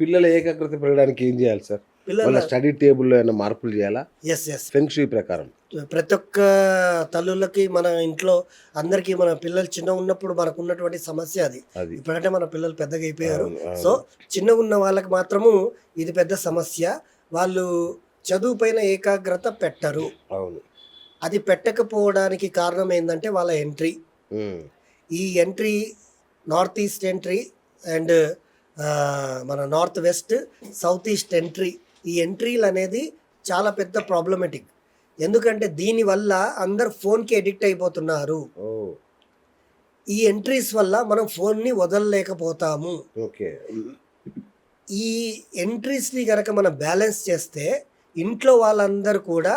పిల్లల ఏకాగ్రత పెరగడానికి ఏం చేయాలి సార్? వాళ్ళ పిల్లల స్టడీ టేబుల్లో ఏమైనా మార్పులు చేయాలా? ఎస్ ఎస్ ఫెంగ్ షూ ప్రకారం. ప్రతి ఒక్క తల్లులకి మన ఇంట్లో అందరికీ మన పిల్లలు చిన్న ఉన్నప్పుడు మనకు ఉన్నటువంటి సమస్య అది. ఇప్పుడంటే మన పిల్లలు పెద్దగా అయిపోయారు. సో చిన్నగా ఉన్న వాళ్ళకి మాత్రము ఇది పెద్ద సమస్య. వాళ్ళు చదువు పైన ఏకాగ్రత పెట్టరు. అవును. అది పెట్టకపోవడానికి కారణం ఏంటంటే వాళ్ళ ఎంట్రీ. ఈ entry north east entry and మన north west south east entry. ఈ ఎంట్రీలు అనేది చాలా పెద్ద ప్రాబ్లమెటిక్ ఎందుకంటే దీనివల్ల అందరు ఫోన్కి ఎడిక్ట్ అయిపోతున్నారు. ఈ ఎంట్రీస్ వల్ల మనం ఫోన్ని వదలలేకపోతాము. ఓకే. ఈ ఎంట్రీస్ని కనుక మనం బ్యాలెన్స్ చేస్తే ఇంట్లో వాళ్ళందరూ కూడా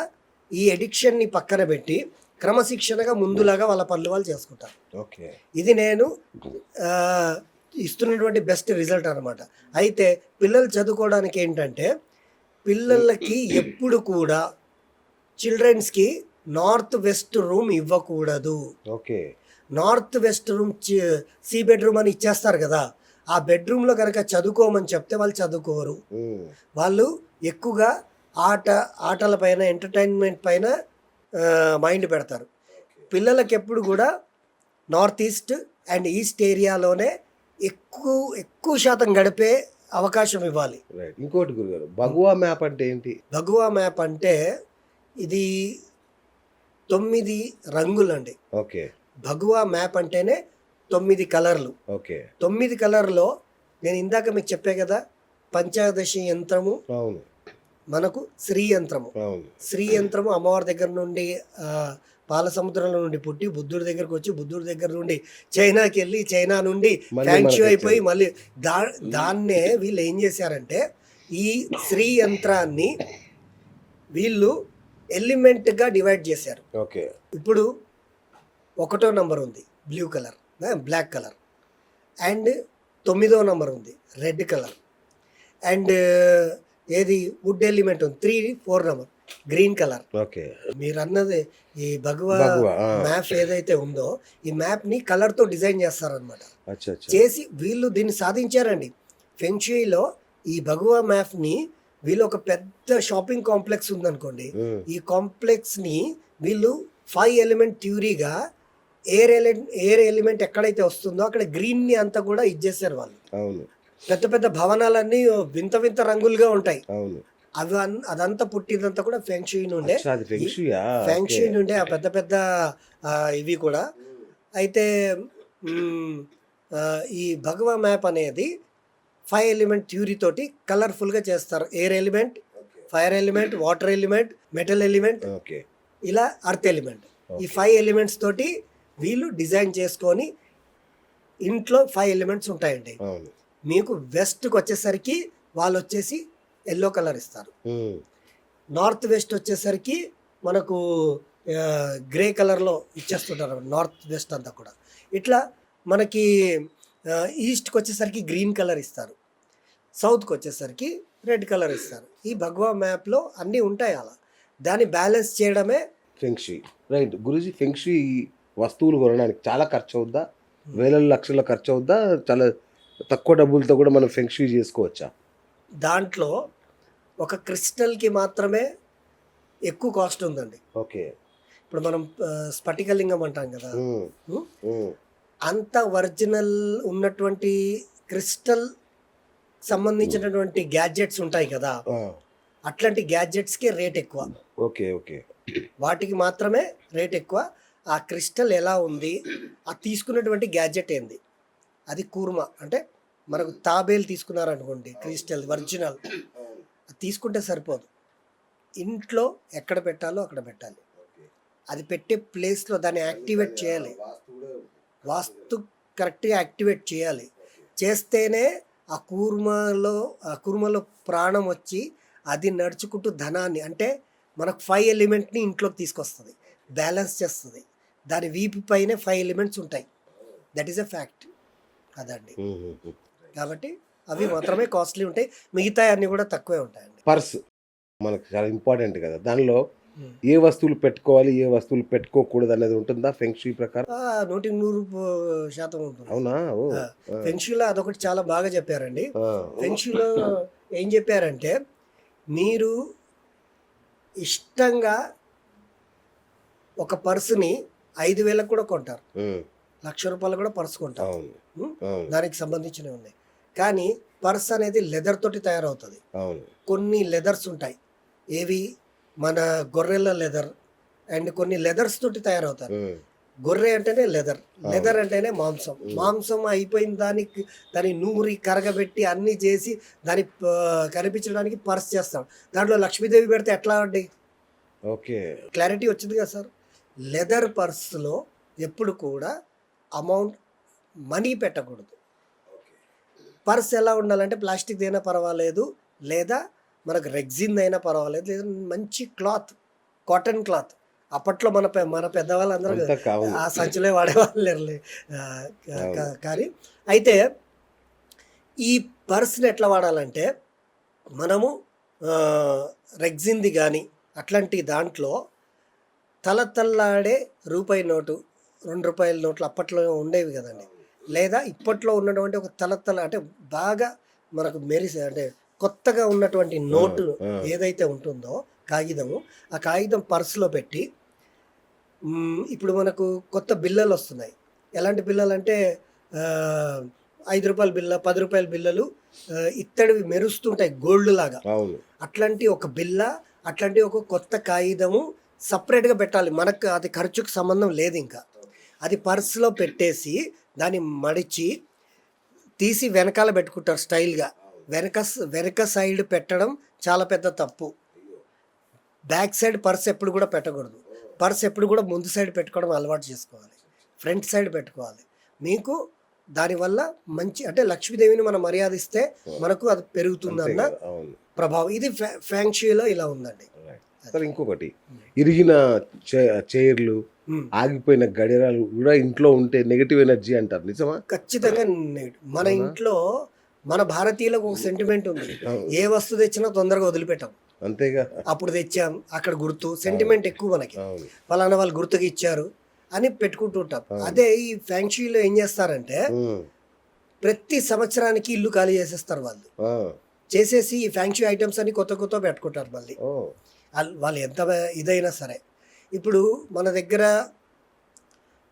ఈ ఎడిక్షన్ని పక్కన పెట్టి క్రమశిక్షణగా ముందులాగా వాళ్ళ పనులు వాళ్ళు చేసుకుంటారు. ఓకే. ఇది నేను ఇస్తున్నటువంటి బెస్ట్ రిజల్ట్ అనమాట అయితే పిల్లలు చదువుకోవడానికి ఏంటంటే పిల్లలకి ఎప్పుడు కూడా చిల్డ్రన్స్కి నార్త్ వెస్ట్ రూమ్ ఇవ్వకూడదు. Okay. North west room C bedroom అని ఇచ్చేస్తారు కదా. ఆ బెడ్రూమ్లో కనుక చదువుకోమని చెప్తే వాళ్ళు చదువుకోరు. వాళ్ళు ఎక్కువగా ఆట ఆటల పైన ఎంటర్టైన్మెంట్ పైన మైండ్ పెడతారు. పిల్లలకి ఎప్పుడు కూడా నార్త్ ఈస్ట్ అండ్ ఈస్ట్ ఏరియాలోనే ఎక్కువ ఎక్కువ శాతం గడిపే అవకాశం ఇవ్వాలి. ఇంకోటి గురుగారు భగవా మ్యాప్ అంటే ఏంటి? భగవా మ్యాప్ అంటే ఇది తొమ్మిది రంగులండి. ఓకే. భగవా మ్యాప్ అంటేనే తొమ్మిది కలర్లు. ఓకే. తొమ్మిది కలర్లో నేను ఇందాక మీకు చెప్పే కదా పంచాదశి యంత్రము అవును. మనకు శ్రీ యంత్రము అవును. శ్రీ యంత్రము అమ్మవారి దగ్గర నుండి పాల సముద్రంలో నుండి పుట్టి బుద్ధుడి దగ్గరకు వచ్చి బుద్ధుడి దగ్గర నుండి చైనాకి వెళ్ళి చైనా నుండి మనకి అయిపోయి. మళ్ళీ దా దాన్నే వీళ్ళు ఏం చేశారంటే ఈ శ్రీ యంత్రాన్ని వీళ్ళు ఎలిమెంట్గా డివైడ్ చేశారు. ఓకే. ఇప్పుడు ఒకటో నంబర్ ఉంది blue colour black colour. And తొమ్మిదో నంబర్ ఉంది రెడ్ కలర్. అండ్ ఏది వుడ్ ఎలిమెంట్ ఉంది. Three four number. Green colour. Okay. మీరు అన్నది ఈ భగవా. మ్యాప్ ఏదైతే ఉందో ఈ మ్యాప్ని కలర్తో డిజైన్ చేస్తారనమాట అచ్చా అచ్చా. చేసి వీళ్ళు దీన్ని సాధించారండి. ఫెంక్షుయిలో ఈ భగవా మ్యాప్ని వీళ్ళు ఒక పెద్ద షాపింగ్ కాంప్లెక్స్ ఉందనుకోండి. ఈ కాంప్లెక్స్ని వీళ్ళు ఫైవ్ ఎలిమెంట్ థ్యూరీగా ఎయిర్ ఎలిమెంట్ ఎయిర్ ఎలిమెంట్ ఎక్కడైతే వస్తుందో అక్కడ గ్రీన్ని అంతా కూడా ఇచ్చేసారు వాళ్ళు. పెద్ద పెద్ద భవనాలన్నీ వింత వింత రంగులుగా ఉంటాయి. అవును. అవి అదంతా పుట్టిందంతా కూడా ఫెంక్షుయి నుండే? ఫెంక్షుయి. నుండే ఆ పెద్ద పెద్ద ఇవి కూడా. అయితే ఈ భగవా మ్యాప్ అనేది ఫైవ్ ఎలిమెంట్ థ్యూరీ తోటి కలర్ఫుల్గా చేస్తారు. Air element fire element water element metal element ఇలా అర్త్ ఎలిమెంట్. ఈ. ఫైవ్ ఎలిమెంట్స్ తోటి వీళ్ళు డిజైన్ చేసుకొని ఇంట్లో ఫైవ్ ఎలిమెంట్స్ ఉంటాయండి. మీకు వెస్ట్కి వచ్చేసరికి వాళ్ళు వచ్చేసి ఎల్లో కలర్ ఇస్తారు. నార్త్ వెస్ట్ వచ్చేసరికి మనకు గ్రే కలర్లో ఇచ్చేస్తుంటారు. నార్త్ వెస్ట్ అంతా కూడా. ఇట్లా మనకి ఈస్ట్కి వచ్చేసరికి గ్రీన్ కలర్ ఇస్తారు. సౌత్కి వచ్చేసరికి రెడ్ కలర్ ఇస్తారు. ఈ భగవా మ్యాప్లో అన్నీ ఉంటాయి అలా. దాన్ని బ్యాలెన్స్ చేయడమే feng shui right Guruji feng shui వస్తువులు కొనడానికి చాలా ఖర్చు అవుద్దా వేల లక్షల ఖర్చు అవుద్దా చాలా తక్కువ డబ్బులతో కూడా మనం ఫెంగ్ షూ చేసుకోవచ్చా? దాంట్లో ఒక క్రిస్టల్కి మాత్రమే ఎక్కువ కాస్ట్ ఉందండి. ఓకే. ఇప్పుడు మనం స్ఫటికలింగం అంటాం కదా. అంత ఒరిజినల్ ఉన్నటువంటి క్రిస్టల్ సంబంధించినటువంటి గ్యాడ్జెట్స్ ఉంటాయి కదా. అట్లాంటి గ్యాడ్జెట్స్కి రేట్ ఎక్కువ. Okay okay. వాటికి మాత్రమే రేట్ ఎక్కువ. ఆ క్రిస్టల్ ఎలా ఉంది? ఆ తీసుకున్నటువంటి గ్యాడ్జెట్ ఏంది? అది కూర్మ. అంటే మనకు తాబేలు తీసుకున్నారనుకోండి క్రిస్టల్ ఒరిజినల్ అది తీసుకుంటే సరిపోదు. ఇంట్లో ఎక్కడ పెట్టాలో అక్కడ పెట్టాలి. అది పెట్టే ప్లేస్లో దాన్ని యాక్టివేట్ చేయాలి. వాస్తు కరెక్ట్గా యాక్టివేట్ చేయాలి. చేస్తేనే ఆ కూర్మలో ఆ కూర్మలో ప్రాణం వచ్చి అది నడుచుకుంటూ ధనాన్ని అంటే మనకు ఫైవ్ ఎలిమెంట్ని ఇంట్లోకి తీసుకొస్తుంది. బ్యాలెన్స్ చేస్తుంది. దాని వీపు పైనే ఫైవ్ ఎలిమెంట్స్ ఉంటాయి. That is a fact. అదండి. కాబట్టి అవి మాత్రమే కాస్ట్లీ ఉంటాయి. మిగతా అన్నీ కూడా తక్కువే ఉంటాయండి. పర్స్ మనకు చాలా ఇంపార్టెంట్ కదా. దానిలో. ఏ వస్తువులు పెట్టుకోవాలి ఏ వస్తువులు పెట్టుకోకూడదు అనేది ఉంటుందా. ఫెంక్షీ ప్రకారం. నూటికి నూరు శాతం ఉంటుంది. అవునా? ఫెంక్షులో అదొకటి చాలా బాగా చెప్పారండి. ఫెంక్షులో ఏం చెప్పారంటే మీరు ఇష్టంగా ఒక పర్సుని ఐదు వేలకు కూడా కొంటారు. లక్ష రూపాయలు కూడా పర్సు అవును. దానికి సంబంధించినవి ఉన్నాయి. కానీ పర్స్ అనేది లెదర్ తోటి తయారవుతుంది. కొన్ని లెదర్స్ ఉంటాయి. ఏవి? మన గొర్రెల లెదర్ అండ్ కొన్ని లెదర్స్ తోటి తయారవుతారు. గొర్రె అంటేనే లెదర్. లెదర్ అంటేనే మాంసం. మాంసం అయిపోయిన దానికి దాన్ని నూరి కరగబెట్టి అన్ని చేసి దాన్ని ఆ, కనిపించడానికి పర్స్ చేస్తాం. దాంట్లో లక్ష్మీదేవి పెడితే ఎట్లా అండి? ఓకే. క్లారిటీ వచ్చింది కదా సార్. లెదర్ పర్స్లో ఎప్పుడు కూడా అమౌంట్ మనీ పెట్టకూడదు. పర్స్ ఎలా ఉండాలంటే ప్లాస్టిక్ అయినా పర్వాలేదు లేదా మనకు రెగ్జిన్ అయినా పర్వాలేదు లేదా మంచి క్లాత్ కాటన్ క్లాత్. అప్పట్లో మన పె- మన పెద్దవాళ్ళందరూ ఆ సంచులే వాడేవాళ్ళు కానీ అయితే ఈ పర్స్ని ఎట్లా వాడాలంటే మనము రెగ్జిన్ది కానీ అట్లాంటి దాంట్లో తల తల్లాడే రూపాయి నోటు రెండు రూపాయల నోట్లు అప్పట్లో ఉండేవి కదండి. లేదా ఇప్పట్లో ఉన్నటువంటి ఒక తల తల అంటే బాగా మనకు మెరిసే అంటే కొత్తగా ఉన్నటువంటి నోటు. ఏదైతే ఉంటుందో కాగితము ఆ కాగితం పర్సులో పెట్టి ఇప్పుడు మనకు కొత్త బిల్లలు వస్తున్నాయి. ఎలాంటి బిల్లలు అంటే ఐదు రూపాయల బిల్ల పది రూపాయల బిల్లలు ఇత్తడివి మెరుస్తుంటాయి గోల్డ్ లాగా. అట్లాంటి ఒక బిల్ల అట్లాంటి ఒక కొత్త కాగితము సపరేట్గా పెట్టాలి. మనకు అది ఖర్చుకు సంబంధం లేదు ఇంకా. అది పర్సులో పెట్టేసి దాన్ని మడిచి తీసి వెనకాల పెట్టుకుంటారు స్టైల్గా. వెనక వెనక సైడ్ పెట్టడం చాలా పెద్ద తప్పు. బ్యాక్ సైడ్ పర్స్ ఎప్పుడు కూడా పెట్టకూడదు. పర్స్ ఎప్పుడు కూడా ముందు సైడ్ పెట్టుకోవడం అలవాటు చేసుకోవాలి. ఫ్రంట్ సైడ్ పెట్టుకోవాలి. మీకు దానివల్ల మంచి అంటే లక్ష్మీదేవిని మనం మర్యాదిస్తే మనకు అది పెరుగుతుందన్న ప్రభావం. ఇది ఫ్యాంక్షీలో ఇలా ఉందండి. సరే ఇంకొకటి. ఇరిగిన చైర్లు. ఆగిపోయిన గడియారాలు కూడా ఇంట్లో ఉంటే నెగటివ్ ఎనర్జీ అంటారు. నిజమా? ఖచ్చితంగా మన? ఇంట్లో మన భారతీయులకు ఒక సెంటిమెంట్ ఉంది. ఏ వస్తువు తెచ్చినా తొందరగా వదిలిపెట్టాం. అంతేగా? అప్పుడు తెచ్చాం అక్కడ గుర్తు సెంటిమెంట్ ఎక్కువ మనకి. ఫలానా వాళ్ళు గుర్తుగా ఇచ్చారు అని పెట్టుకుంటూ ఉంటాం. అవును. అదే ఈ ఫ్యాంక్షీలో ఏం చేస్తారంటే ప్రతి సంవత్సరానికి ఇల్లు ఖాళీ చేసేస్తారు వాళ్ళు. చేసేసి ఈ ఫ్యాంక్షీ ఐటమ్స్ అన్ని కొత్త కొత్త పెట్టుకుంటారు మళ్ళీ. వాళ్ళు ఎంత ఇదైనా సరే ఇప్పుడు మన దగ్గర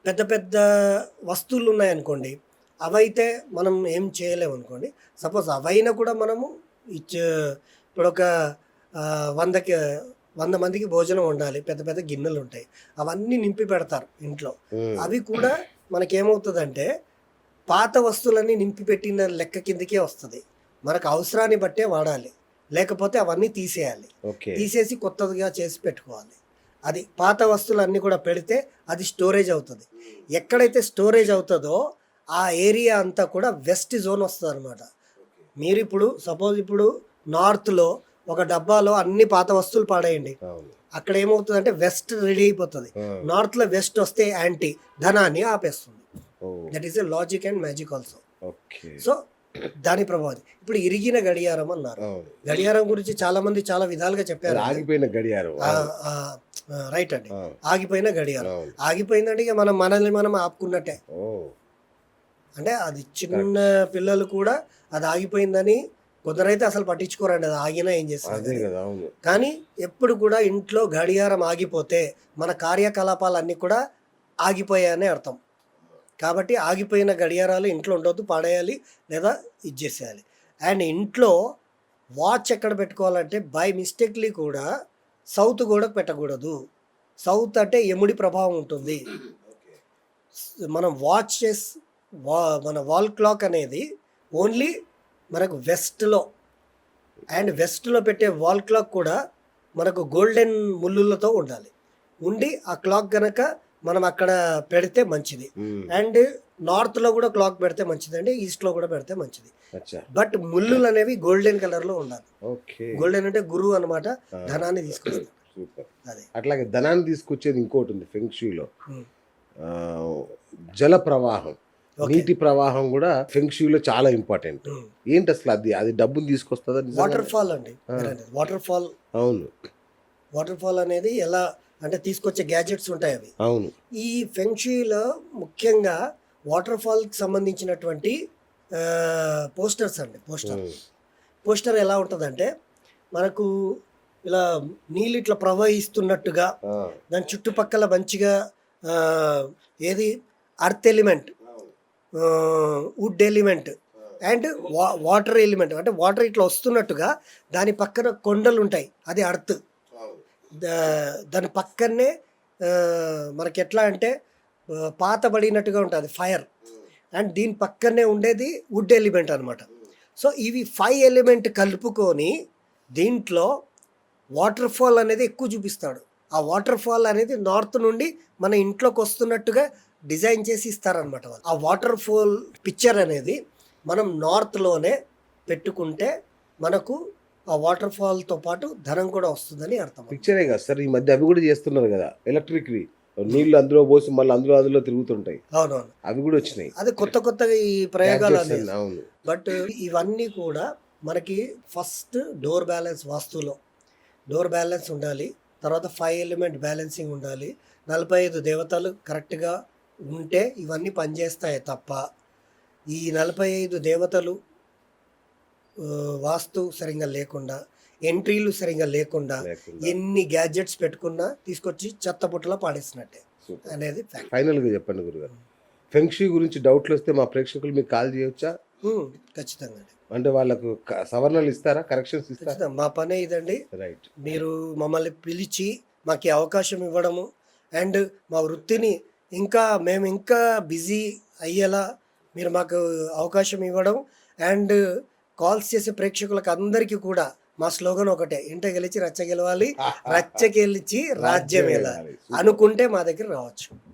పెద్ద పెద్ద వస్తువులు ఉన్నాయనుకోండి అవైతే మనం ఏం చేయలేము అనుకోండి సపోజ్ అవైనా కూడా మనము ఇచ్చే ఇప్పుడు ఒక వందకి వంద మందికి భోజనం ఉండాలి పెద్ద పెద్ద గిన్నెలు ఉంటాయి అవన్నీ నింపి పెడతారు ఇంట్లో. అవి కూడా మనకేమవుతుందంటే పాత వస్తువులన్నీ నింపి పెట్టిన లెక్క కిందకే వస్తుంది. మనకు అవసరాన్ని బట్టే వాడాలి లేకపోతే అవన్నీ తీసేయాలి. తీసేసి కొత్తదిగా చేసి పెట్టుకోవాలి. అది పాత వస్తువులన్నీ కూడా పెడితే అది స్టోరేజ్ అవుతుంది. ఎక్కడైతే స్టోరేజ్ అవుతుందో ఆ ఏరియా అంతా కూడా వెస్ట్ జోన్ వస్తుంది అనమాట మీరు ఇప్పుడు సపోజ్ ఇప్పుడు నార్త్లో ఒక డబ్బాలో అన్ని పాత వస్తువులు పాడేయండి. అక్కడ ఏమవుతుందంటే వెస్ట్ రెడీ అయిపోతుంది. నార్త్లో వెస్ట్ వస్తే యాంటీ ధనాన్ని ఆపేస్తుంది. That is a logic and magic also so దాని ప్రభావం ఇప్పుడు ఇరిగిన గడియారం అన్నారు. గడియారం గురించి చాలా మంది చాలా విధాలుగా చెప్పారు. ఆగిపోయిన గడియారం. రైట్ అండి. ఆగిపోయిన గడియారం. ఆగిపోయిందంటే ఇక మనం మనల్ని మనం ఆపుకున్నట్టే. అంటే అది చిన్న పిల్లలు కూడా అది ఆగిపోయిందని కొందరైతే అసలు పట్టించుకోరండి. అది ఆగినా ఏం చేస్తారు? కానీ ఎప్పుడు కూడా ఇంట్లో గడియారం ఆగిపోతే మన కార్యకలాపాలన్నీ కూడా ఆగిపోయాయనే అర్థం. కాబట్టి ఆగిపోయిన గడియారాలు ఇంట్లో ఉండొద్దు పాడేయాలి లేదా ఇచ్చేసేయాలి అండ్ ఇంట్లో వాచ్ ఎక్కడ పెట్టుకోవాలంటే బై మిస్టేక్లీ కూడా సౌత్ కూడా పెట్టకూడదు. సౌత్ అంటే ఎముడి ప్రభావం ఉంటుంది. మనం వాచ్ చేస్ వా మన వాల్ క్లాక్ అనేది ఓన్లీ మనకు వెస్ట్లో అండ్ వెస్ట్లో పెట్టే వాల్ క్లాక్ కూడా మనకు గోల్డెన్ ముళ్ళులతో ఉండాలి. ఉండి ఆ క్లాక్ గనక మనం అక్కడ పెడితే మంచిది. అండ్ నార్త్లో కూడా క్లాక్ పెడితే మంచిది అండి ఈస్ట్లో కూడా పెడితే మంచిది. బట్ ముళ్ళులు అనేవి గోల్డెన్ కలర్లో ఉండాలి. ఓకే. గోల్డెన్ అంటే గురువు అనమాట ధనాన్ని తీసుకొస్తాడు. అట్లాగే ధనాన్ని తీసుకొచ్చేది ఇంకోటి ఉంది ఫెంక్షీలో. జల ప్రవాహం. నీటి ప్రవాహం కూడా ఫెంక్షీలో చాలా ఇంపార్టెంట్. ఏంటి అసలు అది? అది డబ్బుని తీసుకొస్తుందా నిజంగా? వాటర్ ఫాల్ అండి. వాటర్ ఫాల్ అవును. వాటర్ ఫాల్ అనేది ఎలా అంటే తీసుకొచ్చే గ్యాజెట్స్ ఉంటాయి అవి. అవును. ఈ ఫెంక్షీలో ముఖ్యంగా వాటర్ ఫాల్కి సంబంధించినటువంటి పోస్టర్స్ అండి పోస్టర్. పోస్టర్ ఎలా ఉంటుందంటే మనకు ఇలా నీళ్ళు ఇట్లా ప్రవహిస్తున్నట్టుగా దాని చుట్టుపక్కల మంచిగా ఏది earth element wood element and వా వాటర్ ఎలిమెంట్ అంటే వాటర్ ఇట్లా వస్తున్నట్టుగా దాని పక్కన కొండలు ఉంటాయి అది అర్త్ దా- దాని పక్కనే మనకి ఎట్లా అంటే పాతబడినట్టుగా ఉంటుంది ఫైర్. అండ్ దీని పక్కనే ఉండేది వుడ్ ఎలిమెంట్ అనమాట సో ఇవి ఫైవ్ ఎలిమెంట్ కలుపుకొని దీంట్లో వాటర్ ఫాల్ అనేది ఎక్కువ చూపిస్తాడు. ఆ వాటర్ ఫాల్ అనేది నార్త్ నుండి మన ఇంట్లోకి వస్తున్నట్టుగా డిజైన్ చేసి ఇస్తారనమాట వాళ్ళు. ఆ వాటర్ ఫాల్ పిక్చర్ అనేది మనం నార్త్లోనే పెట్టుకుంటే మనకు ఆ వాటర్ ఫాల్తో పాటు ధనం కూడా వస్తుందని అర్థం. పిక్చరే కదా సార్ ఈ మధ్య అవి కూడా చేస్తున్నారు కదా ఎలక్ట్రిక్వి. నీళ్ళు అందులో పోసి మళ్ళీ అందులో అందులో తిరుగుతుంటాయి. అవునవును. అవి కూడా వచ్చినాయి. అదే కొత్త కొత్తగా ఈ ప్రయోగాలు అవును. బట్ ఇవన్నీ కూడా మనకి ఫస్ట్ డోర్ బ్యాలెన్స్ వాస్తులో డోర్ బ్యాలెన్స్ ఉండాలి. తర్వాత ఫైవ్ ఎలిమెంట్ బ్యాలెన్సింగ్ ఉండాలి. నలభై ఐదు దేవతలు కరెక్ట్గా ఉంటే ఇవన్నీ పనిచేస్తాయి తప్ప ఈ నలభై ఐదు దేవతలు వాస్తు సరిగా లేకుండా ఎంట్రీలు సరిగా లేకుండా. ఎన్ని గ్యాడ్జెట్స్ పెట్టుకున్నా తీసుకొచ్చి చెత్త పుట్టలో పాడేసినట్టే. అనేది ఫ్యాక్ట్ ఫైనల్గా చెప్పండి గురుగారు. ఫెంక్షీ గురించి డౌట్లు వస్తే మా ప్రేక్షకులు మీకు కాల్ చేయొచ్చా? ఖచ్చితంగా అండి. అంటే వాళ్ళకు సవరణలు ఇస్తారా? కరెక్షన్స్ ఇస్తారా? మా పనే ఇదండి. రైట్ మీరు మమ్మల్ని పిలిచి మాకు అవకాశం ఇవ్వడము. అండ్ మా వృత్తిని ఇంకా మేము ఇంకా బిజీ అయ్యేలా మీరు మాకు అవకాశం ఇవ్వడం. అండ్ కాల్స్ చేసే ప్రేక్షకులకు అందరికీ కూడా మా స్లోగన్ ఒకటే ఇంట గెలిచి రచ్చ గెలవాలి రచ్చ గెలిచి రాజ్యం వెళ్ళాలి అనుకుంటే మా దగ్గర రావచ్చు.